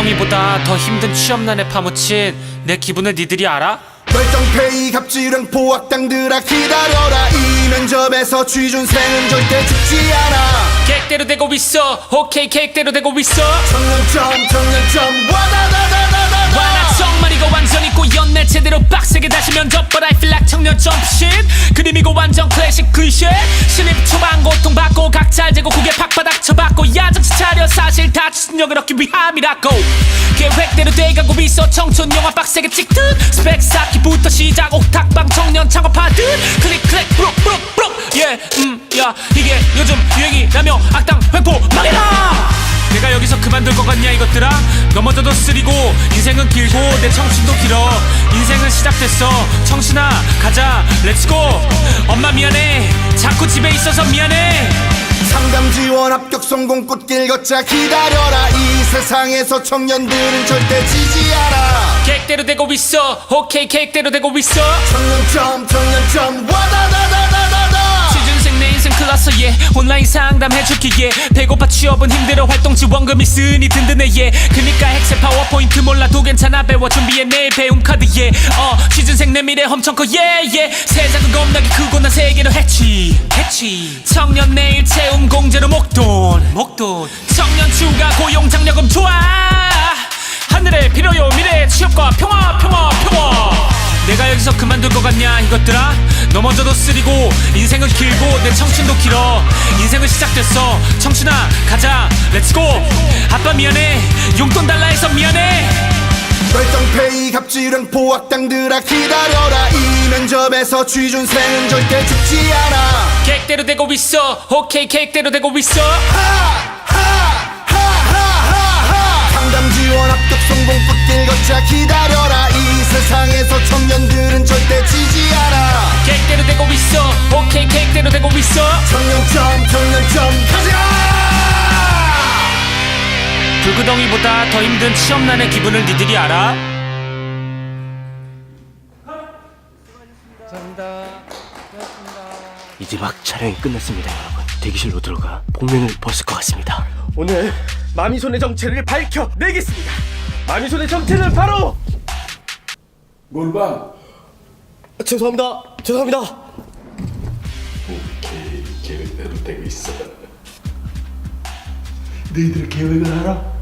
불구덩이보다 더 힘든 취업난에 파묻힌 내 기분을 니들이 알아? 결정페이 갑질형 포악당들아 기다려라. 이 면접에서 취준생은 절대 죽지 않아. 계획대로 되고 있어. 오케이 계획대로 되고 있어. 청년점 청년점. 와다다다다다다. 와나 정말 이거 완전 꼬였네 제대로 빡세게 다시 면접. But I feel like 청년 점프신 그림 이거 완전 클래식 클리셰 신입 초반 고통받고 각자 재고 고개 팍바닥 쳐받고 사실 다 추진력을 얻기 위함이라고. 계획대로 돼가고 있어 청춘 영화 빡세게 찍듯. 스펙 쌓기부터 시작. 옥탑방 청년 창업하듯. 클릭 클릭 브룩 브룩 브룩. 예음야 이게 요즘 유행이라며 악당 횡포 망해라! 내가 여기서 그만둘 것 같냐 이것들아? 넘어져도 쓰리고 인생은 길고 내 청춘도 길어. 인생은 시작됐어. 청신아 가자 렛츠고 엄마 미안해. 자꾸 집에 있어서 미안해 상담 지원 합격 성공 꽃길 걷자 기다려라. 이 세상에서 청년들은 절대 지지 않아. 계획대로 되고 있어. 오케이 계획대로 되고 있어. 청년점 청년점 취준생 클났어 예. 온라인 상담 해줄게 예. 배고파 취업은 힘들어 활동 지원금 있으니 든든해 예. 그니까 엑셀 파워포인트 몰라도 괜찮아. 배워 준비해 내일 배움 카드 예어 취준생 내 미래 엄청 커 예예. 세상은 겁나게 크고 난 세계로 해치 해치. 청년 내일 채움 공제로 목돈 목돈. 청년 추가 고용 장려금 좋아 하늘에 필요요 미래 취업과 평화 평화 평화 내가 여기서 그만둘 것 같냐 이것들아? 넘어져도 쓰리고 인생은 길고 내 청춘도 길어. 인생은 시작됐어. 청춘아 가자. 렛츠고 아빠 미안해. 용돈 달라 해서 미안해. 결정페이 갑질형 포악당들아 기다려라. 이 면접에서 취준생은 절대 죽지 않아. 계획대로 되고 있어. 오케이 계획대로 되고 있어. 하하하하하 상담 지원 합격 성공 있어? 청년점 청년점. 가자! 불구덩이보다 더 힘든 취업난의 기분을 니들이 알아? 이제 막 촬영이 끝났습니다 여러분. 대기실로 들어가 복면을 벗을 것 같습니다. 오늘 마미손의 정체를 밝혀내겠습니다. 마미손의 정체는 바로! 몰방 죄송합니다. 죄송합니다. 계획대로 되고 있어 너희들 계획을 알아?